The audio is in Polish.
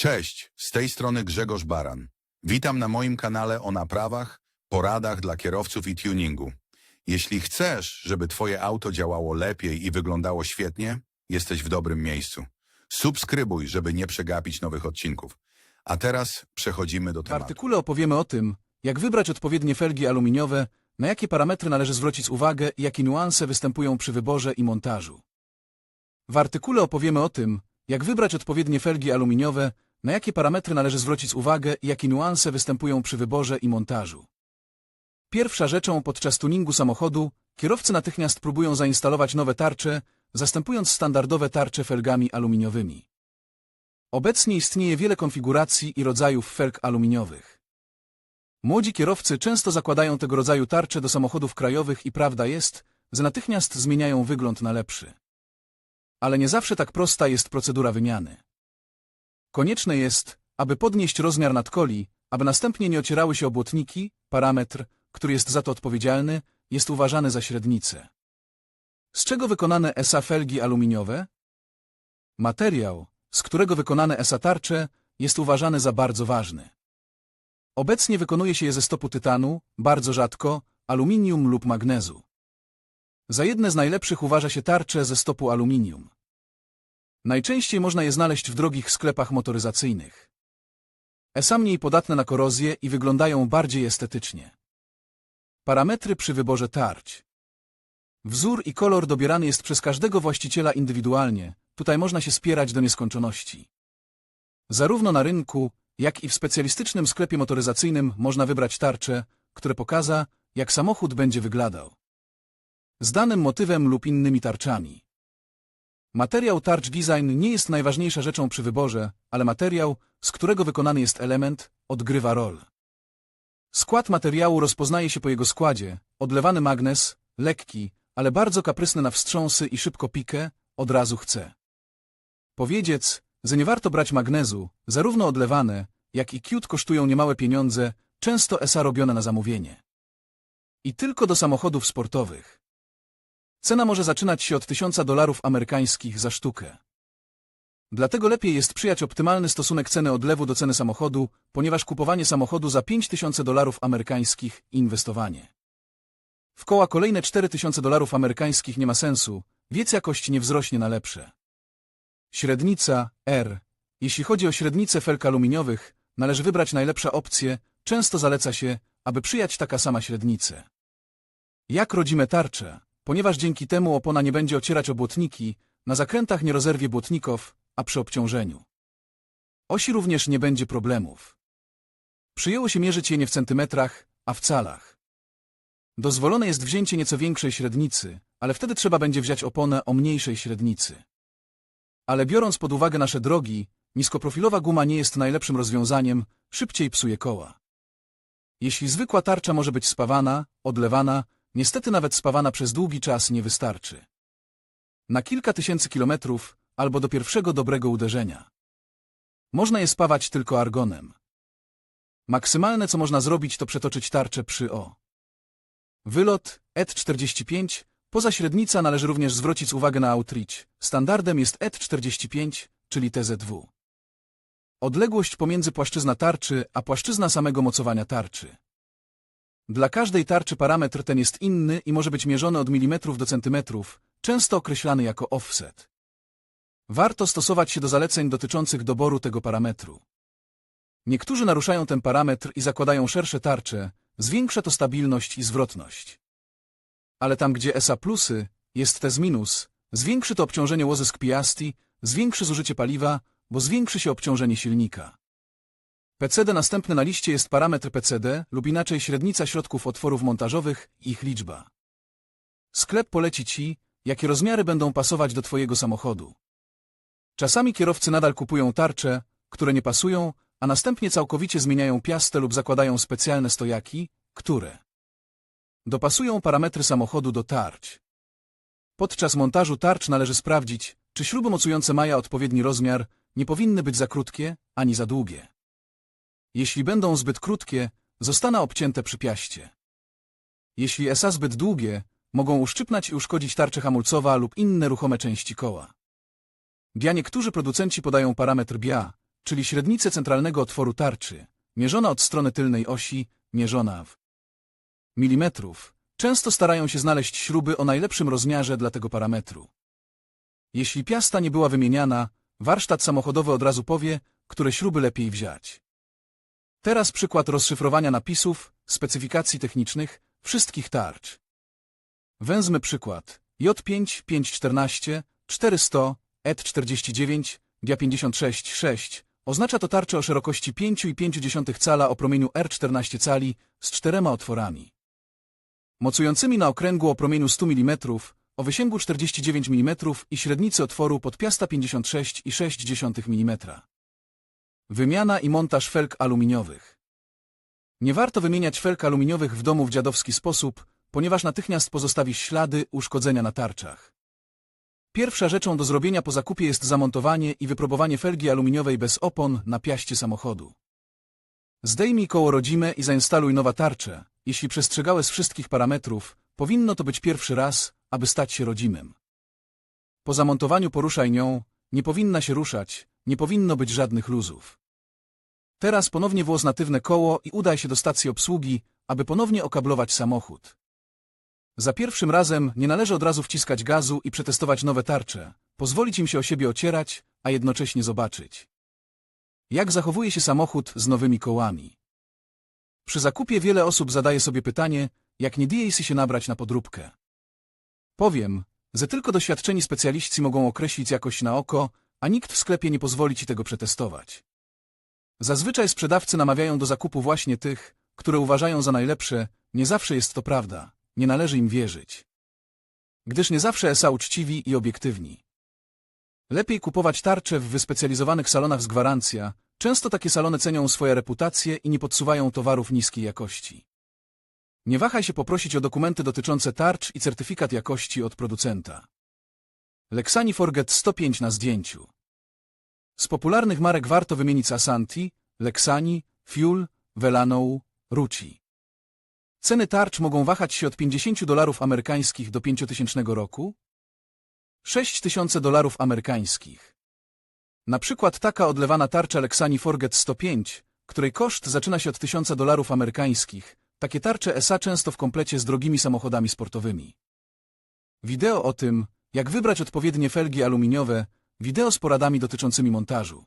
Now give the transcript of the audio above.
Cześć, z tej strony Grzegorz Baran. Witam na moim kanale o naprawach, poradach dla kierowców i tuningu. Jeśli chcesz, żeby Twoje auto działało lepiej i wyglądało świetnie, jesteś w dobrym miejscu. Subskrybuj, żeby nie przegapić nowych odcinków. A teraz przechodzimy do W tematu. artykule opowiemy o tym, jak wybrać odpowiednie felgi aluminiowe, na jakie parametry należy zwrócić uwagę i jakie niuanse występują przy wyborze i montażu. W artykule opowiemy o tym, jak wybrać odpowiednie felgi aluminiowe, na jakie parametry należy zwrócić uwagę i jakie niuanse występują przy wyborze i montażu. Pierwsza rzeczą podczas tuningu samochodu kierowcy natychmiast próbują zainstalować nowe tarcze, zastępując standardowe tarcze felgami aluminiowymi. Obecnie istnieje wiele konfiguracji i rodzajów felg aluminiowych. Młodzi kierowcy często zakładają tego rodzaju tarcze do samochodów krajowych i prawda jest, że natychmiast zmieniają wygląd na lepszy. Ale nie zawsze tak prosta jest procedura wymiany. Konieczne jest, aby podnieść rozmiar nadkoli, aby następnie nie ocierały się obłotniki, parametr, który jest za to odpowiedzialny, jest uważany za średnicę. Z czego wykonane ESA felgi aluminiowe? Materiał, z którego wykonane ESA tarcze, jest uważany za bardzo ważny. Obecnie wykonuje się je ze stopu tytanu, bardzo rzadko, aluminium lub magnezu. Za jedne z najlepszych uważa się tarcze ze stopu aluminium. Najczęściej można je znaleźć w drogich sklepach motoryzacyjnych. ESA mniej podatne na korozję i wyglądają bardziej estetycznie. Parametry przy wyborze tarć. Wzór i kolor dobierany jest przez każdego właściciela indywidualnie, tutaj można się spierać do nieskończoności. Zarówno na rynku, jak i w specjalistycznym sklepie motoryzacyjnym można wybrać tarcze, które pokaza, jak samochód będzie wyglądał. Z danym motywem lub innymi tarczami. Materiał tarcz design nie jest najważniejsza rzeczą przy wyborze, ale materiał, z którego wykonany jest element, odgrywa rolę. Skład materiału rozpoznaje się po jego składzie, odlewany magnes, lekki, ale bardzo kaprysny na wstrząsy i szybko pikę, od razu chce. Powiedzieć, że nie warto brać magnezu, zarówno odlewane, jak i kiut kosztują niemałe pieniądze, często ESA robione na zamówienie. I tylko do samochodów sportowych. Cena może zaczynać się od 1000 dolarów amerykańskich za sztukę. Dlatego lepiej jest przyjać optymalny stosunek ceny odlewu do ceny samochodu, ponieważ kupowanie samochodu za 5000 dolarów amerykańskich inwestowanie. W koła kolejne 4000 dolarów amerykańskich nie ma sensu, więc jakość nie wzrośnie na lepsze. Średnica R. Jeśli chodzi o średnicę felk aluminiowych, należy wybrać najlepsze opcje, często zaleca się, aby przyjać taka sama średnicę. Jak rodzime tarcze, ponieważ dzięki temu opona nie będzie ocierać o błotniki, na zakrętach nie rozerwie błotników, a przy obciążeniu. Osi również nie będzie problemów. Przyjęło się mierzyć je nie w centymetrach, a w calach. Dozwolone jest wzięcie nieco większej średnicy, ale wtedy trzeba będzie wziąć oponę o mniejszej średnicy. Ale biorąc pod uwagę nasze drogi, niskoprofilowa guma nie jest najlepszym rozwiązaniem, szybciej psuje koła. Jeśli zwykła tarcza może być spawana, odlewana, niestety nawet spawana przez długi czas nie wystarczy. Na kilka tysięcy kilometrów albo do pierwszego dobrego uderzenia. Można je spawać tylko argonem. Maksymalne co można zrobić to przetoczyć tarczę przy O. Wylot ET45 Poza średnica należy również zwrócić uwagę na outreach. Standardem jest ET45, czyli TZW. Odległość pomiędzy płaszczyzna tarczy a płaszczyzna samego mocowania tarczy. Dla każdej tarczy parametr ten jest inny i może być mierzony od milimetrów do centymetrów, często określany jako offset. Warto stosować się do zaleceń dotyczących doboru tego parametru. Niektórzy naruszają ten parametr i zakładają szersze tarcze, zwiększa to stabilność i zwrotność. Ale tam, gdzie ESA plusy, jest TES minus, zwiększy to obciążenie łozysk Piasti, zwiększy zużycie paliwa, bo zwiększy się obciążenie silnika. PCD następny na liście jest parametr PCD lub inaczej średnica środków otworów montażowych i ich liczba. Sklep poleci Ci, jakie rozmiary będą pasować do Twojego samochodu. Czasami kierowcy nadal kupują tarcze, które nie pasują, a następnie całkowicie zmieniają piastę lub zakładają specjalne stojaki, które dopasują parametry samochodu do tarć. Podczas montażu tarcz należy sprawdzić, czy śruby mocujące mają odpowiedni rozmiar, nie powinny być za krótkie, ani za długie. Jeśli będą zbyt krótkie, zostaną obcięte przy piaście. Jeśli SA zbyt długie, mogą uszczypnać i uszkodzić tarczę hamulcowa lub inne ruchome części koła. BIA niektórzy producenci podają parametr BIA, czyli średnicę centralnego otworu tarczy, mierzona od strony tylnej osi, mierzona w milimetrów, często starają się znaleźć śruby o najlepszym rozmiarze dla tego parametru. Jeśli piasta nie była wymieniana, warsztat samochodowy od razu powie, które śruby lepiej wziąć. Teraz przykład rozszyfrowania napisów, specyfikacji technicznych, wszystkich tarcz. Węzmy przykład. J5 514 400 ET49 Dia56 6 oznacza to tarczę o szerokości 5,5 cala o promieniu R14 cali z czterema otworami. Mocującymi na okręgu o promieniu 100 mm, o wysięgu 49 mm i średnicy otworu pod piasta 56,6 mm. Wymiana i montaż felg aluminiowych. Nie warto wymieniać felg aluminiowych w domu w dziadowski sposób, ponieważ natychmiast pozostawi ślady uszkodzenia na tarczach. Pierwsza rzeczą do zrobienia po zakupie jest zamontowanie i wypróbowanie felgi aluminiowej bez opon na piaście samochodu. Zdejmij koło rodzime i zainstaluj nowa tarczę. Jeśli przestrzegałeś wszystkich parametrów, powinno to być pierwszy raz, aby stać się rodzimym. Po zamontowaniu poruszaj nią, nie powinna się ruszać, nie powinno być żadnych luzów. Teraz ponownie włos natywne koło i udaj się do stacji obsługi, aby ponownie okablować samochód. Za pierwszym razem nie należy od razu wciskać gazu i przetestować nowe tarcze, pozwolić im się o siebie ocierać, a jednocześnie zobaczyć. Jak zachowuje się samochód z nowymi kołami? Przy zakupie wiele osób zadaje sobie pytanie, jak nie DAC się nabrać na podróbkę. Powiem, że tylko doświadczeni specjaliści mogą określić jakość na oko, a nikt w sklepie nie pozwoli ci tego przetestować. Zazwyczaj sprzedawcy namawiają do zakupu właśnie tych, które uważają za najlepsze, nie zawsze jest to prawda, nie należy im wierzyć. Gdyż nie zawsze są uczciwi i obiektywni. Lepiej kupować tarcze w wyspecjalizowanych salonach z gwarancja, często takie salony cenią swoje reputacje i nie podsuwają towarów niskiej jakości. Nie wahaj się poprosić o dokumenty dotyczące tarcz i certyfikat jakości od producenta. Lexani Forget 105 na zdjęciu. Z popularnych marek warto wymienić Asanti, Lexani, Fuel, Velano, Ruci. Ceny tarcz mogą wahać się od 50 dolarów amerykańskich do 5000 roku, 6000 dolarów amerykańskich. Na przykład taka odlewana tarcza Lexani Forget 105, której koszt zaczyna się od 1000 dolarów amerykańskich, takie tarcze ESA często w komplecie z drogimi samochodami sportowymi. Wideo o tym, jak wybrać odpowiednie felgi aluminiowe, wideo z poradami dotyczącymi montażu.